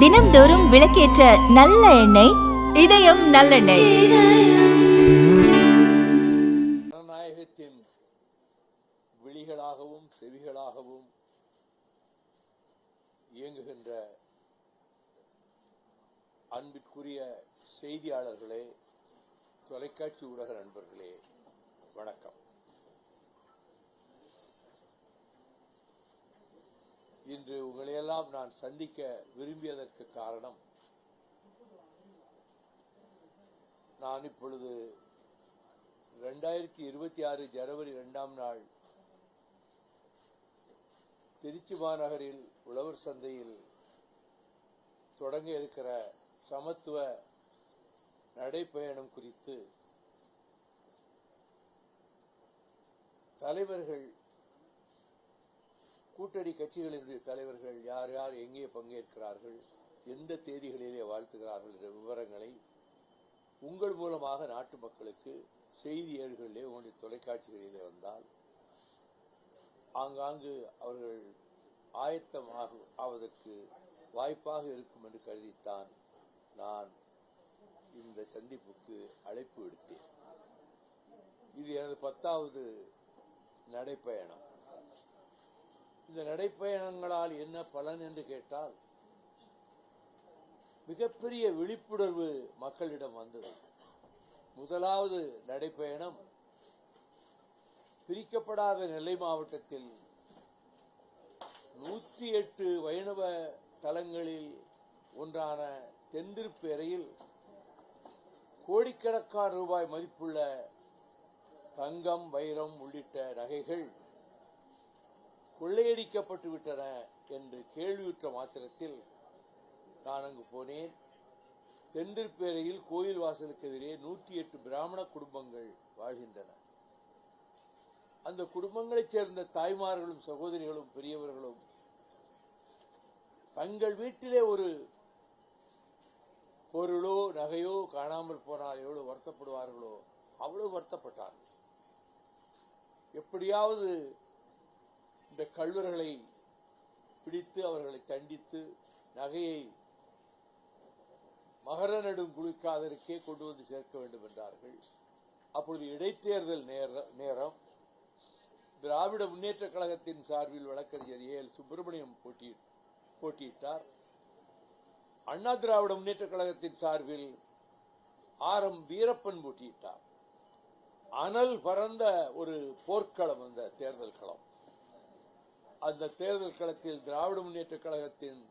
தினம்தோறும் விளக்கேற்ற நல்ல எண்ணெய் இதயம் நல்லெண்ணெய். ஜனநாயகத்தின் விழிகளாகவும் செவிகளாகவும் இயங்குகின்ற அன்பிற்குரிய செய்தியாளர்களே தொலைக்காட்சி ஊடக நண்பர்களே வணக்கம். இன்று உங்களையெல்லாம் நான் சந்திக்க விரும்பியதற்கு காரணம் நான் இப்பொழுது ரெண்டாயிரத்தி இருபத்தி ஆறு ஜனவரி இரண்டாம் நாள் திருச்சி மாநகரில் உழவர் சந்தையில் தொடங்க இருக்கிற சமத்துவ நடைப்பயணம் குறித்து தலைவர்கள் கூட்டணி கட்சிகளினுடைய தலைவர்கள் யார் யார் எங்கே பங்கேற்கிறார்கள் எந்த தேதிகளிலே வாழ்த்துகிறார்கள் என்ற விவரங்களை உங்கள் மூலமாக நாட்டு மக்களுக்கு செய்தி ஏடுகளிலே உங்களுடைய தொலைக்காட்சிகளிலே வந்தால் ஆங்காங்கு அவர்கள் ஆயத்தமாக ஆவதற்கு வாய்ப்பாக இருக்கும் என்று கருதித்தான் நான் இந்த சந்திப்புக்கு அழைப்பு விடுத்தேன். இது எனது பத்தாவது நடைப்பயணம். இந்த நடைப்பயணங்களால் என்ன பலன் என்று கேட்டால் மிகப்பெரிய விழிப்புணர்வு மக்களிடம் வந்தது. முதலாவது நடைப்பயணம் பிரிக்கப்படாத நெல்லை மாவட்டத்தில். நூற்றி எட்டு வைணவ தலங்களில் ஒன்றான தென்திருப்பேரையில் கோடிக்கணக்கான ரூபாய் மதிப்புள்ள தங்கம் வைரம் உள்ளிட்ட நகைகள் கொள்ளையடிக்கப்பட்டு விட்டன என்று கேள்வியுற்ற மாத்திரத்தில் நான் அங்கு போனேன். தென்திருப்பேரையில் கோயில் வாசலுக்கு எதிரே நூற்றி எட்டு பிராமண குடும்பங்கள் வாழ்கின்றன. அந்த குடும்பங்களைச் சேர்ந்த தாய்மார்களும் சகோதரிகளும் பெரியவர்களும் தங்கள் வீட்டிலே ஒரு பொருளோ நகையோ காணாமல் போனால் எவ்வளவு வருத்தப்படுவார்களோ அவ்வளவு வருத்தப்பட்டார்கள். எப்படியாவது இந்த கல்வர்களை பிடித்து அவர்களை தண்டித்து நகையை மகர நெடும் குளிக்காதருக்கே கொண்டு வந்து சேர்க்க வேண்டும் என்றார்கள். அப்பொழுது இடைத்தேர்தல் நேரம். திராவிட முன்னேற்ற கழகத்தின் சார்பில் வழக்கறிஞர் ஏ எல் சுப்பிரமணியம் போட்டியிட்டார். அண்ணா திராவிட முன்னேற்ற கழகத்தின் சார்பில் ஆர் எம் வீரப்பன் போட்டியிட்டார். அனல் பறந்த ஒரு போர்க்களம் அந்த தேர்தல் களம். அந்த தேர்தல் களத்தில் திராவிட முன்னேற்ற கழகத்தின்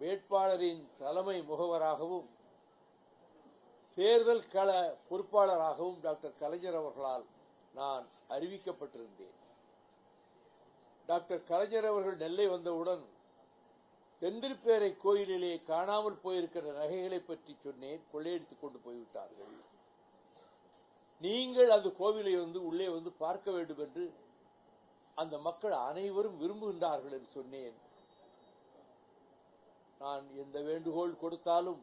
வேட்பாளரின் தலைமை முகவராகவும் தேர்தல் கள பொறுப்பாளராகவும் டாக்டர் கலைஞர் அவர்களால் நான் அறிவிக்கப்பட்டிருந்தேன். டாக்டர் கலைஞர் அவர்கள் நெல்லை வந்தவுடன் தெந்திருப்பேரை கோயிலிலே காணாமல் போயிருக்கிற நகைகளை பற்றி சொன்னேன் கொள்ளையடித்துக் கொண்டு போய்விட்டார்கள். நீங்கள் அந்த கோவிலை வந்து உள்ளே வந்து பார்க்க வேண்டும் என்று அந்த மக்கள் அனைவரும் விரும்புகின்றார்கள் என்று சொன்னேன். நான் எந்த வேண்டுகோள் கொடுத்தாலும்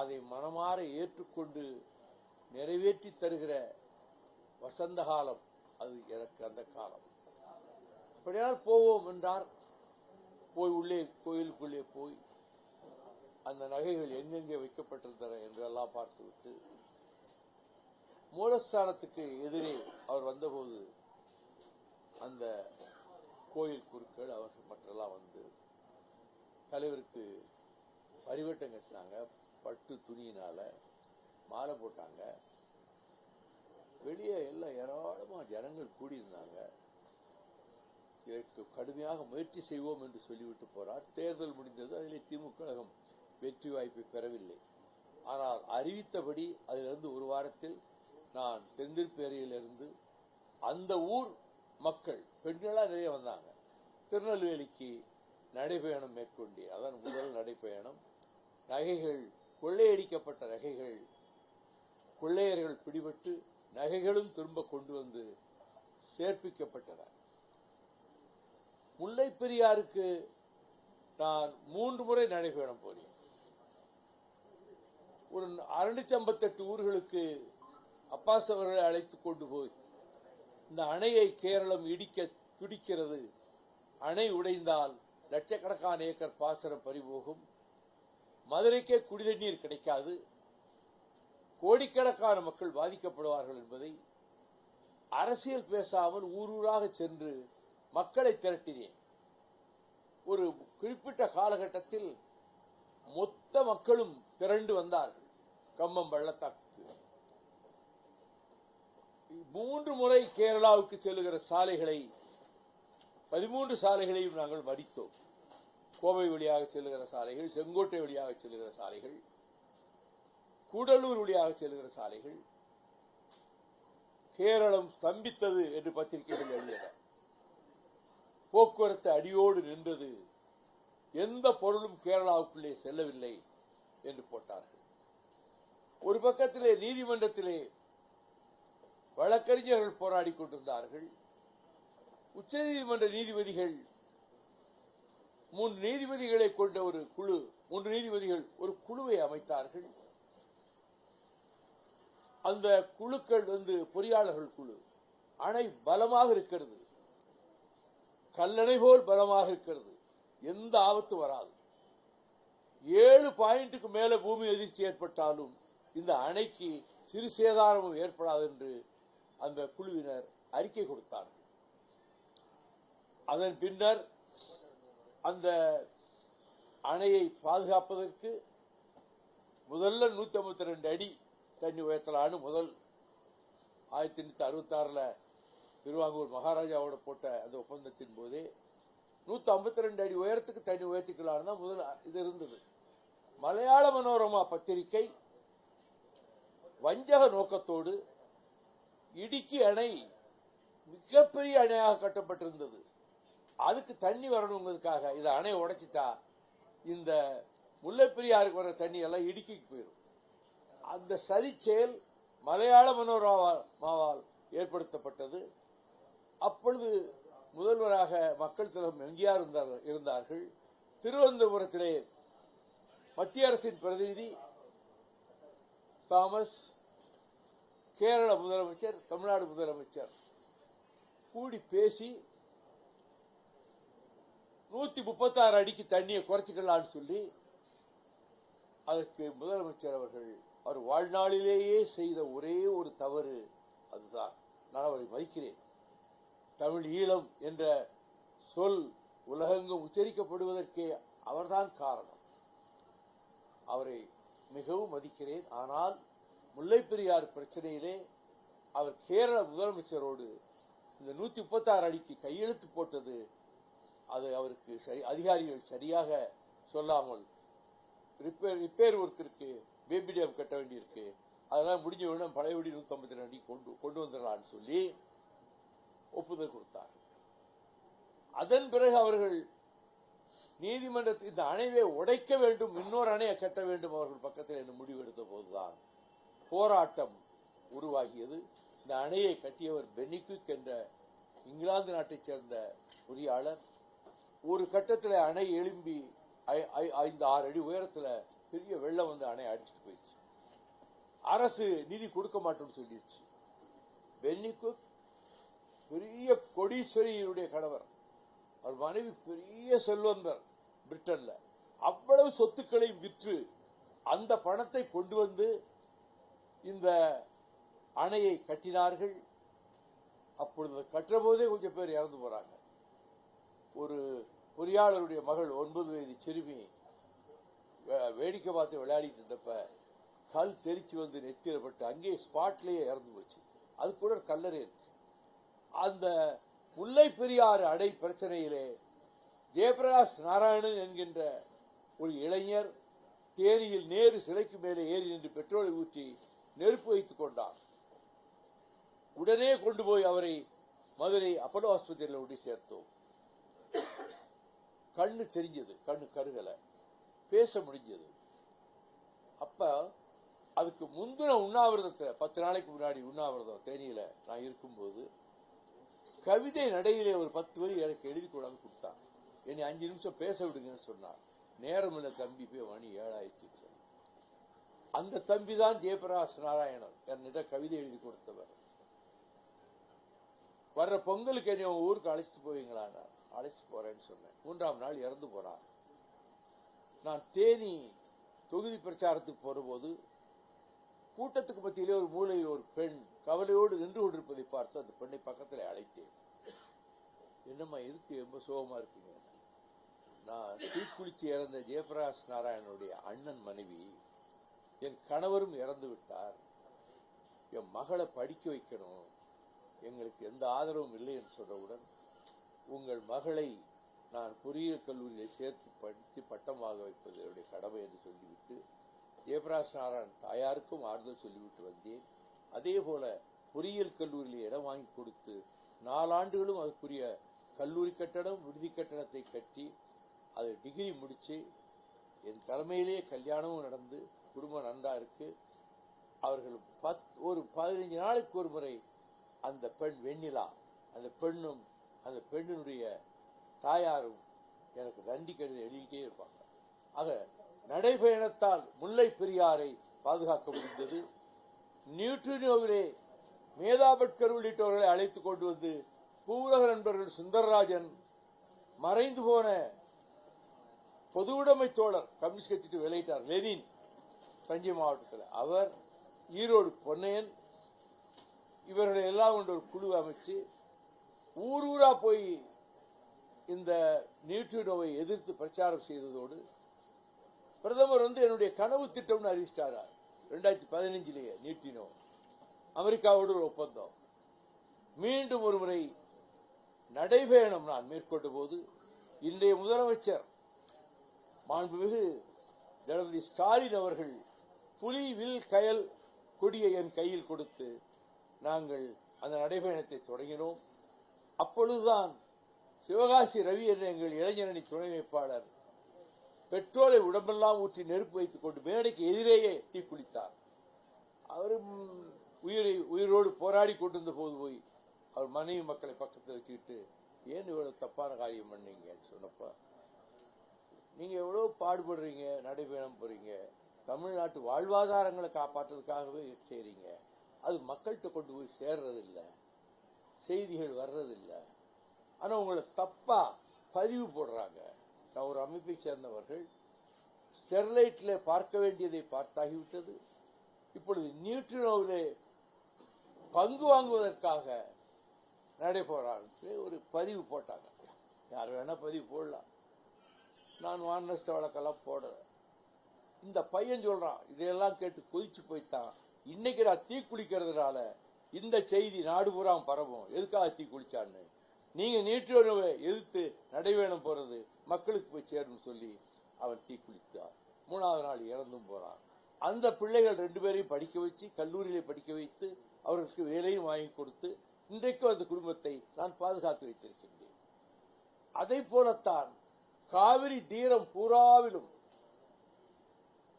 அதை மனமாற ஏற்றுக்கொண்டு நிறைவேற்றி தருகிற வசந்த காலம் அது எனக்கு அந்த காலம். அப்படியால் போவோம் என்றார். போய் உள்ளே கோயிலுக்குள்ளே போய் அந்த நகைகள் எங்கெங்கே வைக்கப்பட்டிருந்தன என்றெல்லாம் பார்த்துவிட்டு மூலஸ்தானத்துக்கு எதிரே அவர் வந்தபோது அந்த கோயில் குருக்கள் அவர்கள் மற்றெல்லாம் வந்து தலைவருக்கு பரிவட்டம் கட்டினாங்க. பட்டு துணியினால மாலை போட்டாங்க. வெளியே எல்லாம் ஏராளமா ஜனங்கள் கூடியிருந்தாங்க. இதற்கு கடுமையாக முயற்சி செய்வோம் என்று சொல்லிவிட்டு போறார். தேர்தல் முடிந்தது. அதிலே திமுக கழகம் வெற்றி வாய்ப்பை பெறவில்லை. ஆனால் அறிவித்தபடி அதிலிருந்து ஒரு வாரத்தில் நான் செந்தில்பேரையிலிருந்து அந்த ஊர் மக்கள் பெண்களா நிறைய வந்தாங்க. திருநெல்வேலிக்கு நடைபயணம் மேற்கொண்டே அதான் முதல் நடைபயணம். நகைகள் கொள்ளையடிக்கப்பட்ட நகைகள் கொள்ளையர்கள் பிடிபட்டு நகைகளும் திரும்ப கொண்டு வந்து சேர்ப்பிக்கப்பட்டன. முல்லை பெரியாருக்கு நான் மூன்று முறை நடைபயணம் போனேன். ஒரு அறுநூற்றி ஐம்பத்தெட்டு ஊர்களுக்கு அப்பாஸ் அவர்களை அழைத்துக் கொண்டு போய் இந்த அணையை கேரளம் இடிக்க துடிக்கிறது. அணை உடைந்தால் லட்சக்கணக்கான ஏக்கர் பாசனம் பறிபோகும். மதுரைக்கே குடிதண்ணீர் கிடைக்காது. கோடிக்கணக்கான மக்கள் பாதிக்கப்படுவார்கள் என்பதை அரசியல் பேசாமல் ஊர் ஊராக சென்று மக்களை திரட்டினேன். ஒரு குறிப்பிட்ட காலகட்டத்தில் மொத்த மக்களும் திரண்டு வந்தார்கள். கம்பம் பள்ளத்தாக்கு மூன்று முறை கேரளாவுக்கு செல்லுகிற சாலைகளை பதிமூன்று சாலைகளையும் நாங்கள் மறித்தோம் கோவை வழியாக செல்லுகிற சாலைகள் செங்கோட்டை வழியாக செல்லுகிற சாலைகள் கூடலூர் வழியாக செல்லுகிற சாலைகள் கேரளம் ஸ்தம்பித்தது என்று பத்திரிகைகள் எழுதின போக்குவரத்து அடியோடு நின்றது. எந்த பொருளும் கேரளாவுக்குள்ளே செல்லவில்லை என்று போட்டார்கள். ஒரு பக்கத்திலே நீதிமன்றத்திலே வழக்கறிஞர்கள் போராடி கொண்டிருந்தார்கள். உச்சநீதிமன்ற நீதிபதிகள் மூன்று நீதிபதிகளை கொண்ட ஒரு குழு மூன்று நீதிபதிகள் ஒரு குழுவை அமைத்தார்கள். அந்த குழுக்கள் வந்து பொறியாளர்கள் குழு. அணை பலமாக இருக்கிறது. கல்லணை போல் பலமாக இருக்கிறது. எந்த ஆபத்து வராது. ஏழு பாயிண்ட்டுக்கு மேல பூமி எதிர்ச்சி ஏற்பட்டாலும் இந்த அணைக்கு சிறு சேதாரமும் ஏற்படாது என்று அந்த குழுவினர் அறிக்கை கொடுத்தார்கள் அதன் பின்னர் அந்த அணையை பாதுகாப்பதற்கு முதல்ல நூத்தி ஐம்பத்தி ரெண்டு அடி தண்ணி உயர்த்தலான்னு முதல் ஆயிரத்தி எண்ணூத்தி அறுபத்தி ஆறுல திருவாங்கூர் மகாராஜாவோட போட்ட அந்த ஒப்பந்தத்தின் போதே நூத்தி ஐம்பத்தி ரெண்டு அடி உயரத்துக்கு தண்ணி உயர்த்திக்கலான்னு தான் முதல் இது இருந்தது. மலையாள மனோரமா பத்திரிகை வஞ்சக நோக்கத்தோடு இடுக்கி அணை மிகப்பெரிய அணையாக கட்டப்பட்டிருந்தது. அதுக்கு தண்ணி வரணுங்கிறதுக்காக இதை அணையை உடைச்சிட்டா இந்த முல்லைப்பெரியாருக்கு வர தண்ணி எல்லாம் இடுக்கிக்கு போயிடும். அந்த சதி செயல் மலையாள மனோரமாவால் ஏற்படுத்தப்பட்டது. அப்பொழுது முதல்வராக மக்கள் தலைவர் எம்ஜிஆர் இருந்தார்- இருந்தார்கள். திருவனந்தபுரத்திலே மத்திய அரசின் பிரதிநிதி தாமஸ் கேரள முதலமைச்சர் தமிழ்நாடு முதலமைச்சர். கூடி பேசி நூத்தி முப்பத்தாறு அடிக்கு தண்ணியை குறைச்சிக்கலாம்னு சொல்லி அதற்கு முதலமைச்சர் அவர்கள் அவர் வாழ்நாளிலேயே செய்த ஒரே ஒரு தவறு அதுதான். நான் அவரை மதிக்கிறேன். தமிழ் ஈழம் என்ற சொல் உலகெங்கும் உச்சரிக்கப்படுவதற்கே அவர்தான் காரணம். அவரை மிகவும் மதிக்கிறேன். ஆனால் முல்லைப்பெரியார் பிரச்சனையிலே அவர் கேரள முதலமைச்சரோடு இந்த நூத்தி முப்பத்தாறு அடிக்கு கையெழுத்து போட்டது அது அவருக்கு சரி அதிகாரிகள் சரியாக சொல்லாமல் ரிப்பேர் ரிப்பேர் ஒர்க் இருக்கு பேபி டேம் கட்ட வேண்டியிருக்கு. அதெல்லாம் முடிஞ்ச உடனே பழையபடி நூத்தி ஐம்பத்தி ரெண்டு அடி கொண்டு கொண்டு வந்துடலாம்னு சொல்லி ஒப்புதல் கொடுத்தார். அதன் பிறகு அவர்கள் நீதிமன்றத்தில் இந்த அணைவை உடைக்க வேண்டும் இன்னொரு அணையை கட்ட வேண்டும் அவர்கள் பக்கத்தில் என்று முடிவெடுத்த போதுதான் போராட்டம் உருவாகியது. இந்த அணையை கட்டியவர் பென்னிக்குக் என்ற இங்கிலாந்து நாட்டைச் சேர்ந்த பொறியாளர். ஒரு கட்டத்தில் அணை எழும்பி ஐ- ஐ- ஐந்து ஆறு அடி உயரத்தில் பெரிய வெள்ளம் வந்து அணை அடிச்சுட்டு போயிடுச்சு. அரசு நிதி கொடுக்க மாட்டோம்னு சொல்லிடுச்சு. பென்னிகுக் பெரிய கொடீஸ்வரியினுடைய கணவர் அவர் மனைவி பெரிய செல்வந்தர் பிரிட்டன்ல. அவ்வளவு சொத்துக்களையும் விற்று அந்த பணத்தை கொண்டு வந்து இந்த அணையை கட்டினார்கள். அப்பொழுது கட்டுறபோதே கொஞ்சம் பேர் இறந்து போறாங்க. ஒரு பொறியாளருடைய மகள் ஒன்பது வயது சிறுமி வேடிக்கை பார்த்து விளையாடிட்டு இருந்தப்ப கல் தெரிச்சு வந்து நெத்திரப்பட்டு அங்கேயே ஸ்பாட்லேயே இறந்து போச்சு. அது கூட ஒரு கல்லறை இருக்கு. அந்த முல்லை பெரியாறு அடை பிரச்சனையிலே ஜெயபிரகாஷ் நாராயணன் என்கின்ற ஒரு இளைஞர் தேனியில் நேரு சிலைக்கு மேலே ஏறி நின்று பெட்ரோலை ஊற்றி நெருப்பு வைத்துக் கொண்டார் உடனே கொண்டு போய் அவரை மதுரை அப்பலோ ஆஸ்பத்திரியில் ஒட்டி சேர்த்தோம். கண்ணு தெரிஞ்சது கண்ணு கருகல. பேச முடிஞ்சது. அப்ப அதுக்கு முந்தின உண்ணாவிரதத்துல பத்து நாளைக்கு முன்னாடி உண்ணாவிரதம் தேனியில நான் இருக்கும்போது கவிதை நடையிலே ஒரு பத்து வரி எனக்கு எழுதி கொண்டாந்து கொடுத்தான். என்னை அஞ்சு நிமிஷம் பேச விடுங்கன்னு சொன்னார் நேரம் இல்லை தம்பி போய் மணி ஏழாயிரத்தி அந்த தம்பி தான் ஜெயபிரகாஷ் நாராயணன். என்னிடம் கவிதை எழுதி கொடுத்தவர். வர்ற பொங்கலுக்கு என்னை உங்க ஊருக்கு அழைச்சிட்டு போவீங்களான்னு. அழைச்சிட்டு போறேன்னு சொன்னேன். மூன்றாம் நாள் இறந்து போறார் நான் தேனி தொகுதி பிரச்சாரத்துக்கு போறபோது கூட்டத்துக்கு மத்தியிலே ஒரு மூலையில் ஒரு பெண் கவலையோடு நின்று கொண்டிருப்பதை பார்த்து அந்த பெண்ணை பக்கத்தில் அழைத்தேன். என்னம்மா இருக்கு? ரொம்ப சோகமா இருக்கீங்க. நான் தீக்குளிச்சு இறந்த ஜெயபிரகாஷ் நாராயணனுடைய அண்ணன் மனைவி என் கணவரும் இறந்து விட்டார் என் மகளை படிக்க வைக்கணும். எங்களுக்கு எந்த ஆதரவும் இல்லை என்று சொன்னவுடன் உங்கள் மகளை நான் பொறியியல் கல்லூரியில் சேர்த்து படித்து பட்டம் வாங்க வைப்பது என்னுடைய கடமை என்று சொல்லிவிட்டு தேவராஜ் நாராயண் தாயாருக்கும் ஆறுதல் சொல்லிவிட்டு வந்தேன். அதே போல பொறியியல் கல்லூரியில் இடம் வாங்கி கொடுத்து நாலாண்டுகளும் அதுக்குரிய கல்லூரி கட்டடம் விடுதி கட்டடத்தை கட்டி அது டிகிரி முடிச்சு என் தலைமையிலேயே கல்யாணமும் நடந்து குடும்பம் நன்றா இருக்கு. அவர்கள் பத் ஒரு பதினைஞ்சு நாளுக்கு ஒரு முறை அந்த பெண் வெண்ணிலா. அந்த பெண்ணும் அந்த பெண்ணினுடைய தாயாரும் எனக்கு நன்றி கடிதம் எழுதிக்கிட்டே இருப்பாங்க. ஆக நடைபயணத்தால் முல்லை பெரியாரை பாதுகாக்க முடிந்தது. நியூட்ரினோவிலே மேதாபட்கர் உள்ளிட்டவர்களை அழைத்துக் கொண்டு வந்து பூரக நண்பர்கள் சுந்தரராஜன் மறைந்து போன பொதுவுடைமை தோழர் கம்யூனிஸ்ட் கட்சிக்கு வெளியிட்டார் லெனின் தஞ்சை மாவட்டத்தில். அவர் ஈரோடு பொன்னையன் இவர்களை எல்லாம் கொண்டு ஒரு குழு அமைச்சு ஊர் ஊரா போய் இந்த நியூட்ரினோவை எதிர்த்து பிரச்சாரம் செய்ததோடு பிரதமர் வந்து என்னுடைய கனவு திட்டம்னு அறிவிச்சிட்டாரா? ரெண்டாயிரத்தி பதினஞ்சிலேயே நியூட்ரினோ அமெரிக்காவோடு ஒரு ஒப்பந்தம். மீண்டும் ஒரு முறை நடைபயணம் நான் மேற்கொண்ட போது இன்றைய முதலமைச்சர் மாண்புமிகு தளபதி ஸ்டாலின் அவர்கள் புலி வில் கயல் கொடியை என் கையில் கொடுத்து நாங்கள் அந்த நடைபயணத்தை தொடங்கினோம். அப்பொழுதுதான் சிவகாசி ரவி என்ற எங்கள் இளைஞரணி துணை வைப்பாளர் பெட்ரோலை உடம்பெல்லாம் ஊற்றி நெருப்பு வைத்துக் கொண்டு மேடைக்கு எதிரேயே தீக்குளித்தார் அவரும் உயிரை உயிரோடு போராடி கொண்டிருந்த போது போய் அவர் மனைவி மக்களை பக்கத்தில் வச்சுக்கிட்டு ஏன் இவ்வளவு தப்பான காரியம் பண்ணீங்கன்னு சொன்னப்ப நீங்க எவ்வளவு பாடுபடுறீங்க நடைபயணம் போறீங்க தமிழ்நாட்டு வாழ்வாதாரங்களை காப்பாற்றுறதுக்காகவே செய்றீங்க அது மக்கள்கிட்ட கொண்டு போய் சேர்றதில்லை செய்திகள் வர்றதில்ல. ஆனா உங்களை தப்பா பதிவு போடுறாங்க. நான் ஒரு அமைப்பை சேர்ந்தவர்கள் ஸ்டெர்லைட்ல பார்க்க வேண்டியதை பார்த்தாகிவிட்டது. இப்பொழுது நியூட்ரினோவிலே பங்கு வாங்குவதற்காக நடைபெறாரு ஒரு பதிவு போட்டாங்க. யார் வேணா பதிவு போடலாம். நான் வானஸ்த வழக்கெல்லாம் போடுறேன் இந்த பையன் சொல்றான் இதையெல்லாம் கேட்டு கொதிச்சு போய்த்தான். இன்னைக்கு நான் தீ குளிக்கிறதுனால இந்த செய்தி நாடு பூரா பரவும். எதுக்காக தீ குளிச்சான்னு? நீங்க நீட்டுறவை எதிர்த்து நடைவேணம் போறது மக்களுக்கு போய் சேரும் சொல்லி அவன் தீ குளித்தார் மூணாவது நாள் இறந்தும் போறான். அந்த பிள்ளைகள் ரெண்டு பேரையும் படிக்க வச்சு கல்லூரியில படிக்க வைத்து அவர்களுக்கு வேலையும் வாங்கி கொடுத்து இன்றைக்கும் அந்த குடும்பத்தை நான் பாதுகாத்து வைத்திருக்கின்றேன். அதை போலத்தான் காவிரி தீரம் பூராவிலும்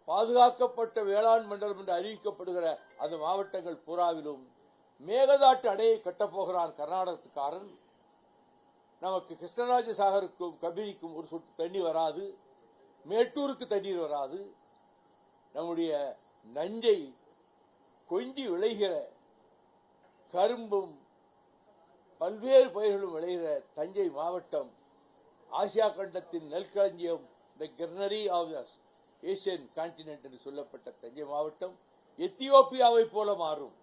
பாதுகாக்கப்பட்ட வேளாண் மண்டலம் என்று அறிவிக்கப்படுகிற அந்த மாவட்டங்கள் பூராவிலும் மேகதாட்டு அணையை கட்டப்போகிறான் கர்நாடகத்துக்காரன். நமக்கு கிருஷ்ணராஜ சாகருக்கும் கபிரிக்கும் ஒரு சொட்டு தண்ணி வராது. மேட்டூருக்கு தண்ணீர் வராது. நம்முடைய நஞ்சை கொஞ்சி விளைகிற கரும்பும் பல்வேறு பயிர்களும் விளைகிற தஞ்சை மாவட்டம் ஆசியா கண்டத்தின் நெல்களஞ்சியம் the granary of Asian continent என்று சொல்லப்பட்ட தஞ்சை மாவட்டம் எத்தியோப்பியாவை போல மாறும்.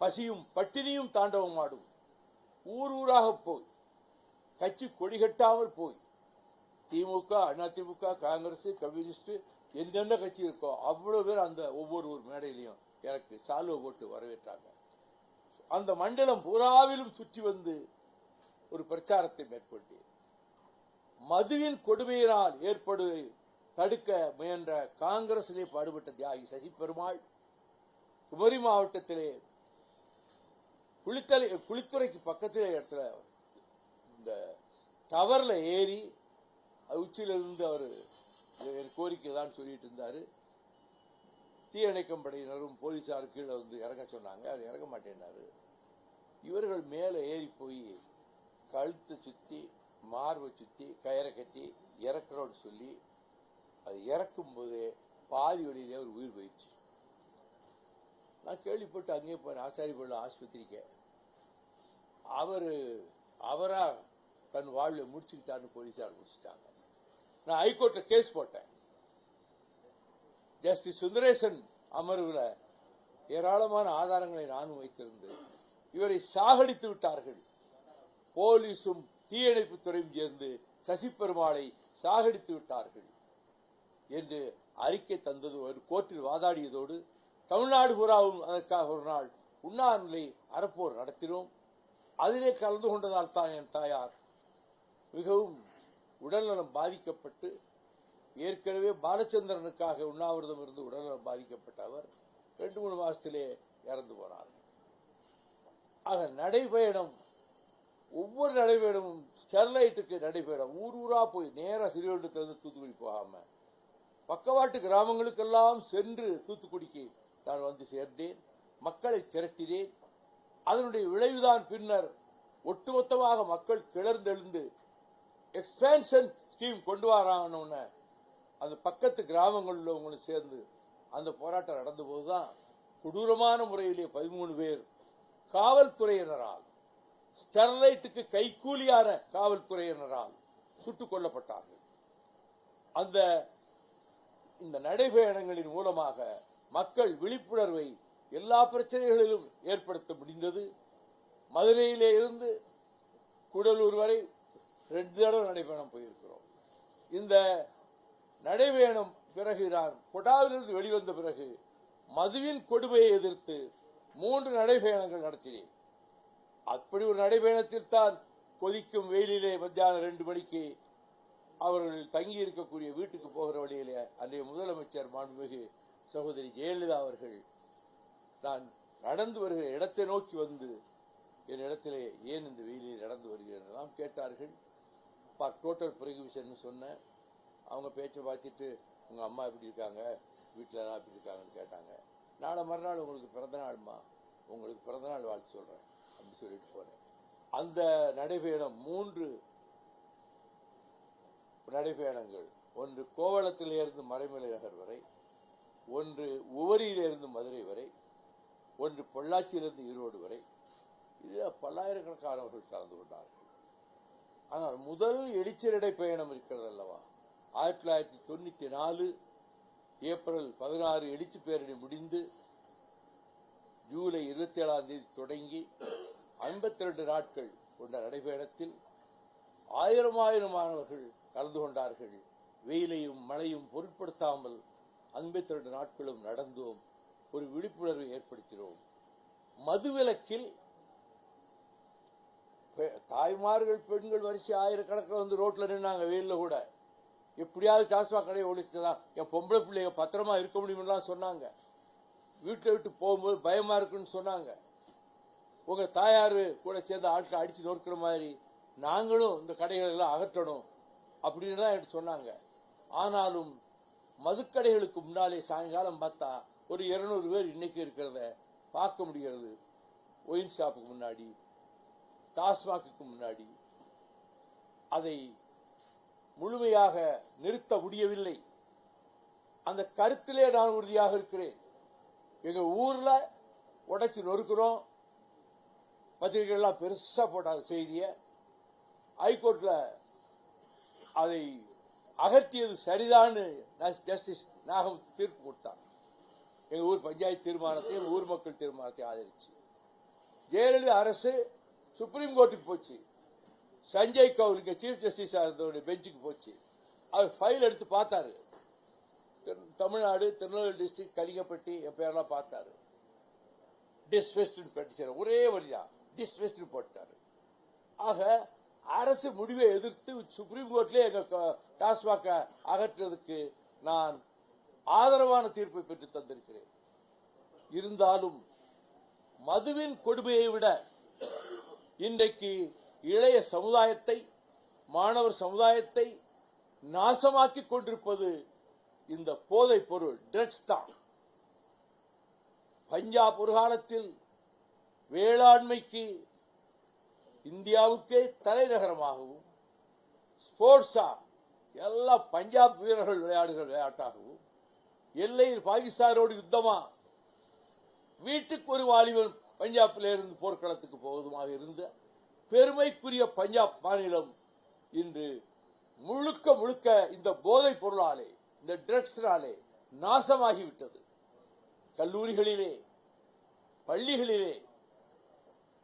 பசியும் பட்டினியும் தாண்டவம் ஆடும். ஊர் ஊராக போய் கட்சி கொடி கட்டாமல் போய் திமுக அதிமுக காங்கிரஸ் கம்யூனிஸ்ட் எந்தெந்த கட்சி இருக்கோ அவ்வளவு பேர் அந்த ஒவ்வொரு ஒரு மேடையிலையும் எனக்கு சால்வ போட்டு வரவேற்றாங்க. அந்த மண்டலம் பூராவிலும் சுற்றி வந்து ஒரு பிரச்சாரத்தை மேற்கொண்டேன். மதுவின் கொடுமையினால் ஏற்படு தடுக்க முயன்ற காங்கிரசிலே பாடுபட்ட தியாகி சசி பெருமாள் குமரி மாவட்டத்திலே குளித்தலை குளித்துறைக்கு பக்கத்திலே இடத்துல இந்த டவர்ல ஏறி அது அவர் கோரிக்கை தான் சொல்லிட்டு இருந்தாரு. தீயணைக்கும் படையினரும் போலீசாரும் கீழே வந்து இறங்க சொன்னாங்க. அவர் இறங்க மாட்டேன்னாரு. இவர்கள் மேலே ஏறி போய் கழுத்தை சுத்தி மார்பை சுத்தி கயரை கட்டி இறக்குறோன்னு சொல்லி அது இறக்கும் போதே பாதி வழியிலே ஒரு உயிர் போயிடுச்சு. நான் கேள்விப்பட்டு அங்கேயே போனேன் ஆசாரிபள்ள ஆஸ்பத்திரிக்கு. அவர் அவரா தன் வாழ்வை முடிச்சுக்கிட்டான்னு போலீஸார் முடிச்சிட்டாங்க. நான் ஹைகோர்ட்ல கேஸ் போட்டேன். ஜஸ்டிஸ் சுந்தரேசன் அமர்வுல ஏராளமான ஆதாரங்களை நானும் வைத்திருந்து இவரை சாகடித்து விட்டார்கள். போலீஸும் தீயணைப்புத் துறையும் சேர்ந்து சசிபெருமாளை சாகடித்து விட்டார்கள் என்று அறிக்கை தந்தது. ஒரு கோர்ட்டில் வாதாடியதோடு தமிழ்நாடு பூராவும் அதற்காக ஒரு நாள் உண்ணாநிலை அறப்போர் நடத்தினோம். அதிலே கலந்து கொண்டதால் தான் என் தாயார் மிகவும் உடல்நலம் பாதிக்கப்பட்டு ஏற்கனவே பாலச்சந்திரனுக்காக உண்ணாவிரதம் இருந்து உடல்நலம் பாதிக்கப்பட்ட அவர் ரெண்டு மூணு மாசத்திலே இறந்து போனார். ஆக நடைபயணம் ஒவ்வொரு நடைபயணமும் ஸ்டெர்லைட்டுக்கு நடைபயணம். ஊர் ஊரா போய் நேரா சிறுவண்டத்திலிருந்து தூத்துக்குடி போகாம. பக்கவாட்டு கிராமங்களுக்கெல்லாம் சென்று தூத்துக்குடிக்கு நான் வந்து சேர்ந்தேன். மக்களை திரட்டினேன். அதனுடைய விளைவுதான் பின்னர் ஒட்டுமொத்தமாக மக்கள் கிளர்ந்தெழுந்து எக்ஸ்பேன்ஷன் ஸ்கீம் கொண்டு வராங்கன்னு அந்த பக்கத்து கிராமங்களில் உள்ளவங்களும் சேர்ந்து அந்த போராட்டம் நடந்தபோதுதான் கொடூரமான முறையிலே பதிமூணு பேர் காவல்துறையினரால் ஸ்டெர்லைட்டுக்கு கைக்கூலியான காவல்துறையினரால் சுட்டுக் கொல்லப்பட்டார்கள். அந்த இந்த நடைபயணங்களின் மூலமாக மக்கள் விழிப்புணர்வை எல்லா பிரச்சனைகளிலும் ஏற்படுத்த முடிந்தது. மதுரையிலே இருந்து கூடலூர் வரை ரெண்டு தடவை நடைபயணம் போயிருக்கிறோம். இந்த நடைபயணம் பிறகு நான் கொடாவிலிருந்து வெளிவந்த பிறகு மதுவின் கொடுமையை எதிர்த்து மூன்று நடைபயணங்கள் நடத்தினேன். அப்படி ஒரு நடைபயணத்தில் தான் கொதிக்கும் வெயிலிலே மத்தியானம் ரெண்டு மணிக்கு அவர்கள் தங்கி இருக்கக்கூடிய வீட்டுக்கு போகிற வழியிலே அன்றைய முதலமைச்சர் மாண்புமிகு சகோதரி ஜெயலலிதா அவர்கள் நான் நடந்து வருகிற இடத்தை நோக்கி வந்து என் இடத்திலே ஏன் இந்த வெயிலில் நடந்து வருகிறேன்? எல்லாம் கேட்டார்கள். டோட்டல் ப்ரிவிஷன் சொன்னேன். அவங்க பேச்சை பார்த்துட்டு உங்க அம்மா எப்படி இருக்காங்க? வீட்டில் எல்லாம் எப்படி இருக்காங்கன்னு கேட்டாங்க. நாளை மறுநாள் உங்களுக்கு பிறந்த நாள்மா உங்களுக்கு பிறந்த நாள் வாழ்த்து சொல்றேன். அப்படின்னு சொல்லிட்டு போறேன். அந்த நடைபயணம் மூன்று நடைபயணங்கள். ஒன்று கோவளத்திலிருந்து மறைமலை நகர் வரை ஒன்று உவரியிலிருந்து மதுரை வரை ஒன்று பொள்ளாச்சியிலிருந்து ஈரோடு வரை. இதில் பல்லாயிரக்கணக்கானவர்கள் கலந்து கொண்டார்கள். ஆனால் முதல் எழுச்சி பயணம் இருக்கிறது அல்லவா? ஆயிரத்தி தொள்ளாயிரத்தி தொண்ணூத்தி நாலு ஏப்ரல் பதினாறு எழுச்சி பேரணி முடிந்து ஜூலை இருபத்தி ஏழாம் தேதி தொடங்கி ஐம்பத்தி ரெண்டு நாட்கள் கொண்ட நடைபயணத்தில் ஆயிரம் ஆயிரம் மாணவர்கள் கலந்து கொண்டார்கள். வெயிலையும் மழையும் பொருட்படுத்தாமல் ஐம்பத்தி ரெண்டு நாட்களும் நடந்தோம். ஒரு விழிப்புணர்வை ஏற்படுத்தினோம். மதுவிலக்கில் பெ- தாய்மார்கள் பெண்கள் வரிசை ஆயிரக்கணக்கில் வந்து ரோட்ல நின்னாங்க வெயில்ல கூட. எப்படியாவது டாஸ்மாக் கடையை ஒழிச்சுதான் என் பொம்பளை பிள்ளைங்க பத்திரமா இருக்க முடியும்லாம் சொன்னாங்க. வீட்டை விட்டு போகும்போது பயமா இருக்குன்னு சொன்னாங்க. உங்க தாயாரு கூட சேர்ந்து ஆட்களை அடிச்சு நொறுக்கிற மாதிரி நாங்களும் இந்த கடைகளை எல்லாம் அகற்றணும் அப்படின்னு தான் எனக்கு சொன்னாங்க. ஆனாலும் மதுக்கடைகளுக்கு முன்னாலே சாயங்காலம் பார்த்தா ஒரு இருநூறு பேர் இன்னைக்கு இருக்கிறத பார்க்க முடிகிறது. ஒயின் ஷாப்புக்கு முன்னாடி டாஸ்மாக்கு முன்னாடி. அதை முழுமையாக நிறுத்த முடியவில்லை. அந்த கருத்திலே நான் உறுதியாக இருக்கிறேன். எங்க ஊர்ல உடைச்சு நொறுக்கிறோம். பத்திரிகைகள்லாம் பெருசா போட்டாங்க செய்திய. ஹைகோர்ட்ல அதை அகற்றியது சரிதான்னு ஜஸ்டிஸ் நாகம் தீர்ப்பு கொடுத்தாங்க. எங்க ஊர் பஞ்சாயத்து தீர்மானத்தையும் ஊர் மக்கள் தீர்மானத்தை ஆதரிச்சு. ஜெயலலிதா அரசு சுப்ரீம் கோர்ட்டுக்கு போச்சு. சஞ்சய் கவுல் சீஃப் ஜஸ்டிஸ் இருந்தவருடைய பெஞ்சுக்கு போச்சு. அவர் ஃபைல் எடுத்து பார்த்தாரு. தமிழ்நாடு திருநெல்வேலி டிஸ்ட்ரிக்ட் கலிங்கப்பட்டி எப்பயெல்லாம் பார்த்தாரு. டிஸ்வெஸ்ட் பெட்டிஷன் ஒரே வழியா டிஸ்வெஸ்ட் போட்டாரு ஆக அரசு முடிவை எதிர்த்து சுப்ரீம் கோர்ட்ல எங்க டாஸ்மாக அகற்றுறதுக்கு நான் ஆதரவான தீர்ப்பை பெற்று தந்திருக்கிறேன். இருந்தாலும் மதுவின் கொடுமையை விட இன்றைக்கு இளைய சமுதாயத்தை மாணவர் சமுதாயத்தை நாசமாக்கிக் கொண்டிருப்பது இந்த போதைப் பொருள் ட்ரக்ஸ் தான். பஞ்சாப் ஒரு காலத்தில் வேளாண்மைக்கு இந்தியாவுக்கே தலைநகரமாகவும் ஸ்போர்ட்ஸா எல்லாம் பஞ்சாப் வீரர்கள் விளையாடுகிற விளையாட்டாகவும் எல்லையில் பாகிஸ்தானோடு யுத்தமா வீட்டுக்கு ஒரு வாலிபன் பஞ்சாபில் இருந்து போர்க்களத்துக்கு போவதுமாக இருந்த பெருமைக்குரிய பஞ்சாப் மாநிலம் இன்று முழுக்க முழுக்க இந்த போதைப் பொருளாலே இந்த ட்ரக்ஸ்னாலே நாசமாகிவிட்டது. கல்லூரிகளிலே பள்ளிகளிலே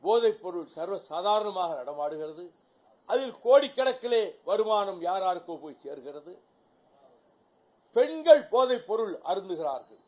போதைப் பொருள் சர்வ சாதாரணமாக நடமாடுகிறது. அதில் கோடிக்கணக்கிலே வருமானம் யாராருக்கோ போய் சேர்கிறது. பெண்கள் போதைப் பொருள் அருந்துகிறார்கள்.